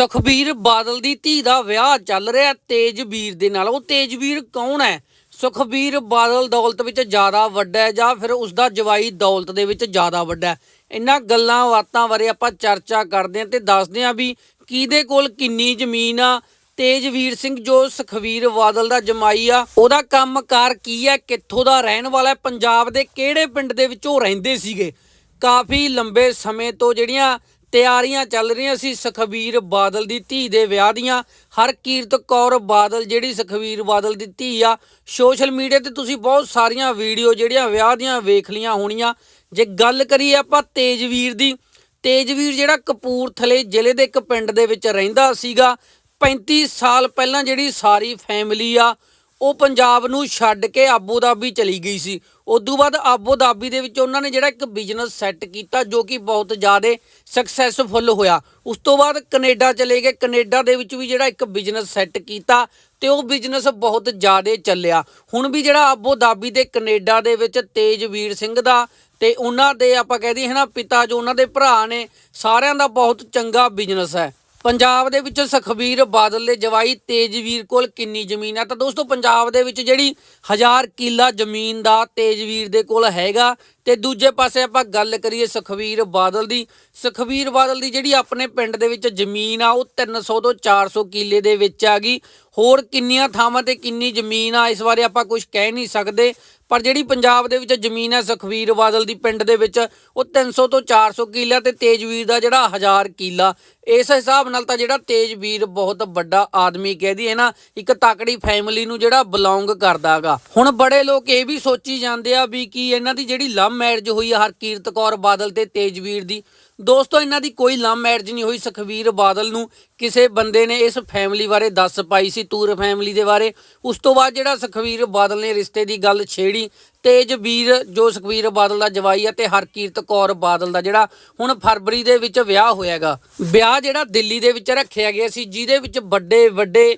ਸੁਖਬੀਰ ਬਾਦਲ ਦੀ ਧੀ ਦਾ ਵਿਆਹ ਚੱਲ ਰਿਹਾ ਤੇਜਵੀਰ ਦੇ ਨਾਲ। ਉਹ ਤੇਜਵੀਰ ਕੌਣ ਹੈ? ਸੁਖਬੀਰ ਬਾਦਲ ਦੌਲਤ ਵਿੱਚ ਜ਼ਿਆਦਾ ਵੱਡਾ ਹੈ ਜਾਂ ਫਿਰ ਉਸ ਦਾ ਜਵਾਈ ਦੌਲਤ ਦੇ ਵਿੱਚ ਜ਼ਿਆਦਾ ਵੱਡਾ ਹੈ? ਇਹਨਾਂ ਗੱਲਾਂ ਬਾਤਾਂ ਬਾਰੇ ਆਪਾਂ ਚਰਚਾ ਕਰਦੇ ਹਾਂ ਤੇ ਦੱਸਦੇ ਹਾਂ ਵੀ ਕਿਹਦੇ ਕੋਲ ਕਿੰਨੀ ਜ਼ਮੀਨ ਆ। ਤੇਜਵੀਰ ਸਿੰਘ ਜੋ ਸੁਖਬੀਰ ਬਾਦਲ ਦਾ ਜਮਾਈ ਆ, ਉਹਦਾ ਕੰਮਕਾਰ ਕੀ ਹੈ? ਕਿੱਥੋਂ ਦਾ ਰਹਿਣ ਵਾਲਾ ਹੈ? ਪੰਜਾਬ ਦੇ ਕਿਹੜੇ ਪਿੰਡ ਦੇ ਵਿੱਚ ਉਹ ਰਹਿੰਦੇ ਸੀਗੇ? ਕਾਫੀ ਲੰਬੇ ਸਮੇਂ ਤੋਂ ਜਿਹੜੀਆਂ ਤਿਆਰੀਆਂ ਚੱਲ ਰਹੀਆਂ ਸੀ ਸੁਖਬੀਰ ਬਾਦਲ ਦੀ ਧੀ ਦੇ ਵਿਆਹ ਦੀਆਂ। ਹਰਕੀਰਤ ਕੌਰ ਬਾਦਲ ਜਿਹੜੀ ਸੁਖਬੀਰ ਬਾਦਲ ਦੀ ਧੀ ਆ, ਸੋਸ਼ਲ ਮੀਡੀਆ ਤੇ ਤੁਸੀਂ ਬਹੁਤ ਸਾਰੀਆਂ ਵੀਡੀਓ ਜਿਹੜੀਆਂ ਵਿਆਹ ਦੀਆਂ ਵੇਖ ਲੀਆਂ ਹੋਣੀਆਂ। ਜੇ ਗੱਲ ਕਰੀਏ ਆਪਾਂ ਤੇਜਵੀਰ ਦੀ, ਤੇਜਵੀਰ ਜਿਹੜਾ ਕਪੂਰਥਲੇ ਜ਼ਿਲ੍ਹੇ ਦੇ ਇੱਕ ਪਿੰਡ ਦੇ ਵਿੱਚ ਰਹਿੰਦਾ ਸੀਗਾ। 35 ਸਾਲ ਪਹਿਲਾਂ ਜਿਹੜੀ ਸਾਰੀ ਫੈਮਿਲੀ ਆ ਉਹ ਪੰਜਾਬ ਨੂੰ ਛੱਡ ਕੇ ਆਬੂ ਧਾਬੀ ਚਲੀ ਗਈ ਸੀ। ਉਦੋਂ ਬਾਅਦ ਆਬੂ ਧਾਬੀ ਦੇ ਵਿੱਚ ਉਹਨਾਂ ਨੇ ਜਿਹੜਾ ਇੱਕ ਬਿਜ਼ਨਸ ਸੈੱਟ ਕੀਤਾ ਜੋ ਕਿ ਬਹੁਤ ਜ਼ਿਆਦਾ ਸਕਸੈਸਫੁਲ ਹੋਇਆ। ਉਸ ਤੋਂ ਬਾਅਦ ਕੈਨੇਡਾ ਚਲੇ ਗਏ। ਕੈਨੇਡਾ ਦੇ ਵਿੱਚ ਵੀ ਜਿਹੜਾ ਇੱਕ ਬਿਜ਼ਨਸ ਸੈੱਟ ਕੀਤਾ ਤੇ ਉਹ ਬਿਜ਼ਨਸ ਬਹੁਤ ਜ਼ਿਆਦਾ ਚੱਲਿਆ। ਹੁਣ ਵੀ ਜਿਹੜਾ ਆਬੂ ਧਾਬੀ ਦੇ ਕੈਨੇਡਾ ਦੇ ਵਿੱਚ ਤੇਜਵੀਰ ਸਿੰਘ ਦਾ ਤੇ ਉਹਨਾਂ ਦੇ ਆਪਾਂ ਕਹਿ ਦਈਏ ਹਨਾ, ਪਿਤਾ ਜੋ ਉਹਨਾਂ ਦੇ ਭਰਾ ਨੇ, ਸਾਰਿਆਂ ਦਾ ਬਹੁਤ ਚੰਗਾ ਬਿਜ਼ਨਸ ਹੈ। ਪੰਜਾਬ ਦੇ ਵਿੱਚ ਸੁਖਬੀਰ ਬਾਦਲ ਦੇ ਜਵਾਈ ਤੇਜਵੀਰ ਕੋਲ ਕਿੰਨੀ ਜ਼ਮੀਨ ਹੈ ਤਾਂ ਦੋਸਤੋ, ਪੰਜਾਬ ਦੇ ਵਿੱਚ ਜਿਹੜੀ ਹਜ਼ਾਰ ਕਿੱਲਾ ਜ਼ਮੀਨ ਦਾ ਤੇਜਵੀਰ ਦੇ ਕੋਲ ਹੈਗਾ ਤੇ ਦੂਜੇ ਪਾਸੇ ਆਪਾਂ ਗੱਲ ਕਰੀਏ ਸੁਖਬੀਰ ਬਾਦਲ ਦੀ। ਸੁਖਬੀਰ ਬਾਦਲ ਦੀ ਜਿਹੜੀ ਆਪਣੇ ਪਿੰਡ ਦੇ ਵਿੱਚ ਜ਼ਮੀਨ ਆ, ਉਹ 300 ਤੋਂ 400 ਕਿੱਲੇ ਦੇ ਵਿੱਚ ਆ ਗਈ। ਹੋਰ ਕਿੰਨੀਆਂ ਥਾਵਾਂ ਤੇ ਕਿੰਨੀ ਜ਼ਮੀਨ ਆ, ਇਸ ਬਾਰੇ ਆਪਾਂ ਕੁਝ ਕਹਿ ਨਹੀਂ ਸਕਦੇ। ਪਰ ਜਿਹੜੀ ਪੰਜਾਬ ਦੇ ਵਿੱਚ ਜ਼ਮੀਨ ਹੈ ਸੁਖਬੀਰ ਬਾਦਲ ਦੀ ਪਿੰਡ ਦੇ ਵਿੱਚ, ਉਹ 300 ਤੋਂ 400 ਕਿੱਲਾ ਤੇ ਤੇਜਵੀਰ ਦਾ ਜਿਹੜਾ 1000 ਕਿੱਲਾ। ਇਸ ਹਿਸਾਬ ਨਾਲ ਤਾਂ ਜਿਹੜਾ ਤੇਜਵੀਰ ਬਹੁਤ ਵੱਡਾ ਆਦਮੀ ਕਹਿਦੀ ਹੈ ਨਾ, ਇੱਕ ਤਾਕੜੀ ਫੈਮਿਲੀ ਨੂੰ ਜਿਹੜਾ ਬਿਲੋਂਗ ਕਰਦਾਗਾ। ਹੁਣ ਬੜੇ ਲੋਕ ਇਹ ਵੀ ਸੋਚੀ ਜਾਂਦੇ ਆ ਵੀ ਕੀ ਇਹਨਾਂ ਦੀ ਜਿਹੜੀ ਲਵ ਮੈਰਿਜ ਹੋਈ ਆ ਹਰਕੀਰਤ ਕੌਰ ਬਾਦਲ ਤੇ ਤੇਜਵੀਰ ਦੀ। ਦੋਸਤੋ, ਇਹਨਾਂ ਦੀ ਕੋਈ ਲਵ ਮੈਰਿਜ ਨਹੀਂ ਹੋਈ। ਸੁਖਬੀਰ ਬਾਦਲ ਨੂੰ ਕਿਸੇ ਬੰਦੇ ਨੇ ਇਸ ਫੈਮਿਲੀ ਬਾਰੇ ਦੱਸ ਪਾਈ ਸੀ, ਤੂਰ ਫੈਮਿਲੀ ਦੇ ਬਾਰੇ। ਉਸ ਤੋਂ ਬਾਅਦ ਜਿਹੜਾ ਸੁਖਬੀਰ ਬਾਦਲ ਨੇ ਰਿਸ਼ਤੇ ਦੀ ਗੱਲ ਛੇੜੀ, ਤੇਜਵੀਰ, ਜੋ ਸੁਖਬੀਰ ਬਾਦਲ ਦਾ ਜਵਾਈ ਹੈ ਤੇ ਹਰਕੀਰਤ ਕੌਰ ਬਾਦਲ ਦਾ ਜਿਹੜਾ, ਹੁਣ ਫਰਵਰੀ ਦੇ ਵਿੱਚ ਵਿਆਹ ਹੋਇਆਗਾ। ਵਿਆਹ ਜਿਹੜਾ ਦਿੱਲੀ ਦੇ ਵਿੱਚ ਰੱਖਿਆ ਗਿਆ ਸੀ, ਜਿਹਦੇ ਵਿੱਚ ਵੱਡੇ ਵੱਡੇ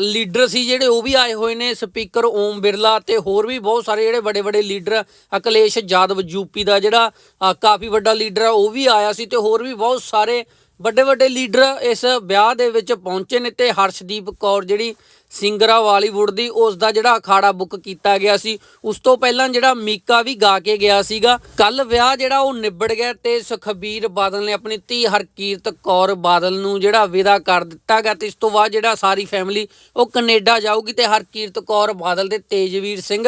ਲੀਡਰ ਸੀ ਜਿਹੜੇ ਉਹ ਵੀ ਆਏ ਹੋਏ ਨੇ, ਸਪੀਕਰ ਓਮ ਬਿਰਲਾ ਤੇ ਹੋਰ ਵੀ ਬਹੁਤ ਸਾਰੇ ਜਿਹੜੇ ਵੱਡੇ ਵੱਡੇ ਲੀਡਰ, ਅਕਲੇਸ਼ ਜਾਦਵ ਯੂਪੀ ਦਾ ਜਿਹੜਾ ਕਾਫੀ ਵੱਡਾ ਲੀਡਰ ਆ, ਉਹ ਵੀ ਆਇਆ ਸੀ ਤੇ ਹੋਰ ਵੀ ਬਹੁਤ ਸਾਰੇ ਵੱਡੇ ਵੱਡੇ ਲੀਡਰ ਇਸ ਵਿਆਹ ਦੇ ਵਿੱਚ ਪਹੁੰਚੇ ਨੇ ਤੇ ਹਰਸ਼ਦੀਪ ਕੌਰ ਜਿਹੜੀ ਸਿੰਗਰ ਆ ਬਾਲੀਵੁੱਡ ਦੀ ਉਸ ਦਾ ਜਿਹੜਾ ਅਖਾੜਾ ਬੁੱਕ ਕੀਤਾ ਗਿਆ ਸੀ। ਉਸ ਤੋਂ ਪਹਿਲਾਂ ਜਿਹੜਾ ਮੀਕਾ ਵੀ ਗਾ ਕੇ ਗਿਆ ਸੀਗਾ। ਕੱਲ ਵਿਆਹ ਜਿਹੜਾ ਉਹ ਨਿਬੜ ਗਿਆ ਤੇ ਸੁਖਬੀਰ ਬਾਦਲ ਨੇ ਆਪਣੀ ਧੀ ਹਰਕੀਰਤ ਕੌਰ ਬਾਦਲ ਨੂੰ ਜਿਹੜਾ ਵਿਦਾ ਕਰ ਦਿੱਤਾ ਗਿਆ ਤੇ ਇਸ ਤੋਂ ਬਾਅਦ ਜਿਹੜਾ ਸਾਰੀ ਫੈਮਿਲੀ ਉਹ ਕੈਨੇਡਾ ਜਾਊਗੀ ਤੇ ਹਰਕੀਰਤ ਕੌਰ ਬਾਦਲ ਤੇ ਤੇਜਵੀਰ ਸਿੰਘ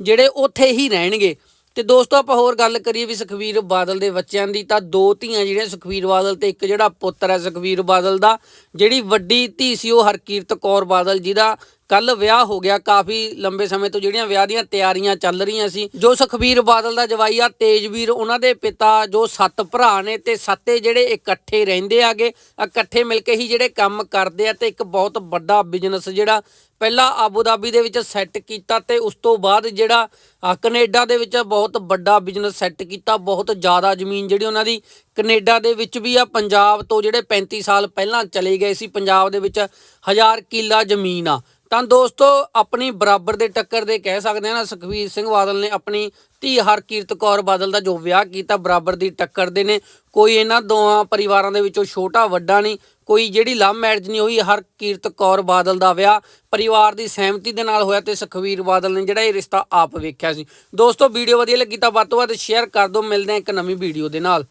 ਜਿਹੜੇ ਉੱਥੇ ਹੀ ਰਹਿਣਗੇ। ਤੇ ਦੋਸਤੋ ਆਪਾਂ ਹੋਰ ਗੱਲ ਕਰੀਏ ਵੀ ਸੁਖਵੀਰ ਬਾਦਲ ਦੇ ਬੱਚਿਆਂ ਦੀ, ਤਾਂ ਦੋ ਧੀਆਂ ਜਿਹੜੀਆਂ ਸੁਖਵੀਰ ਬਾਦਲ ਤੇ ਇੱਕ ਜਿਹੜਾ ਪੁੱਤਰ ਹੈ ਸੁਖਵੀਰ ਬਾਦਲ ਦਾ, ਜਿਹੜੀ ਵੱਡੀ ਧੀ ਸੀ ਉਹ ਹਰਕੀਰਤ ਕੌਰ ਬਾਦਲ ਜਿਹਦਾ ਕੱਲ ਵਿਆਹ ਹੋ ਗਿਆ ਕਾਫੀ ਲੰਬੇ ਸਮੇਂ ਤੋਂ ਜਿਹੜੀਆਂ ਵਿਆਹ ਦੀਆਂ ਤਿਆਰੀਆਂ ਚੱਲ ਰਹੀਆਂ ਸੀ ਜੋ ਸੁਖਬੀਰ ਬਾਦਲ ਦਾ ਜਵਾਈ ਆ ਤੇਜਵੀਰ ਉਹਨਾਂ ਦੇ ਪਿਤਾ ਜੋ ਸੱਤ ਭਰਾ ਨੇ ਤੇ ਸੱਤੇ ਜਿਹੜੇ ਇਕੱਠੇ ਰਹਿੰਦੇ ਆਗੇ ਇਕੱਠੇ ਮਿਲ ਕੇ ਹੀ ਜਿਹੜੇ ਕੰਮ ਕਰਦੇ ਆ ਤੇ ਇੱਕ ਬਹੁਤ ਵੱਡਾ ਬਿਜ਼ਨਸ ਜਿਹੜਾ ਪਹਿਲਾਂ ਆਬੂ ਧਾਬੀ ਦੇ ਵਿੱਚ ਸੈੱਟ ਕੀਤਾ ਤੇ ਉਸ ਤੋਂ ਬਾਅਦ ਜਿਹੜਾ ਅ, ਕੈਨੇਡਾ ਦੇ ਵਿੱਚ ਬਹੁਤ ਵੱਡਾ ਬਿਜ਼ਨਸ ਸੈੱਟ ਕੀਤਾ ਬਹੁਤ ਜ਼ਿਆਦਾ ਜ਼ਮੀਨ ਜਿਹੜੀ ਉਹਨਾਂ ਦੀ ਕੈਨੇਡਾ ਦੇ ਵਿੱਚ ਵੀ ਆ ਪੰਜਾਬ ਤੋਂ ਜਿਹੜੇ 35 ਸਾਲ ਪਹਿਲਾਂ ਚਲੇ ਗਏ ਸੀ ਪੰਜਾਬ ਦੇ ਵਿੱਚ ਹਜ਼ਾਰ ਕਿੱਲਾ ਜ਼ਮੀਨ ਆ। ਤਾਂ ਦੋਸਤੋ, ਆਪਣੀ ਬਰਾਬਰ ਦੇ ਟੱਕਰ ਦੇ ਕਹਿ ਸਕਦੇ ਹਾਂ ਨਾ, ਸੁਖਬੀਰ ਸਿੰਘ ਬਾਦਲ ਨੇ ਆਪਣੀ ਧੀ ਹਰਕੀਰਤ ਕੌਰ ਬਾਦਲ ਦਾ ਜੋ ਵਿਆਹ ਕੀਤਾ, ਬਰਾਬਰ ਦੀ ਟੱਕਰ ਦੇ ਨੇ। ਕੋਈ ਇਹਨਾਂ ਦੋਹਾਂ ਪਰਿਵਾਰਾਂ ਦੇ ਵਿੱਚੋਂ ਛੋਟਾ ਵੱਡਾ ਨਹੀਂ, ਕੋਈ ਜਿਹੜੀ ਲਵ ਮੈਰਿਜ ਨਹੀਂ ਹੋਈ, ਹਰਕੀਰਤ ਕੌਰ ਬਾਦਲ ਦਾ ਵਿਆਹ। ਪਰਿਵਾਰ ਦੀ ਸਹਿਮਤੀ ਦੇ ਨਾਲ ਹੋਇਆ ਤੇ ਸੁਖਬੀਰ ਬਾਦਲ ਨੇ ਜਿਹੜਾ ਇਹ ਰਿਸ਼ਤਾ ਆਪ ਵੇਖਿਆ ਸੀ। ਦੋਸਤੋ, ਵੀਡੀਓ ਵਧੀਆ ਲੱਗੀ ਤਾਂ ਵੱਧ ਤੋਂ ਵੱਧ ਸ਼ੇਅਰ ਕਰ ਦਿਓ। ਮਿਲਦੇ ਹਾਂ ਇੱਕ ਨਵੀਂ ਵੀਡੀਓ ਦੇ ਨਾਲ।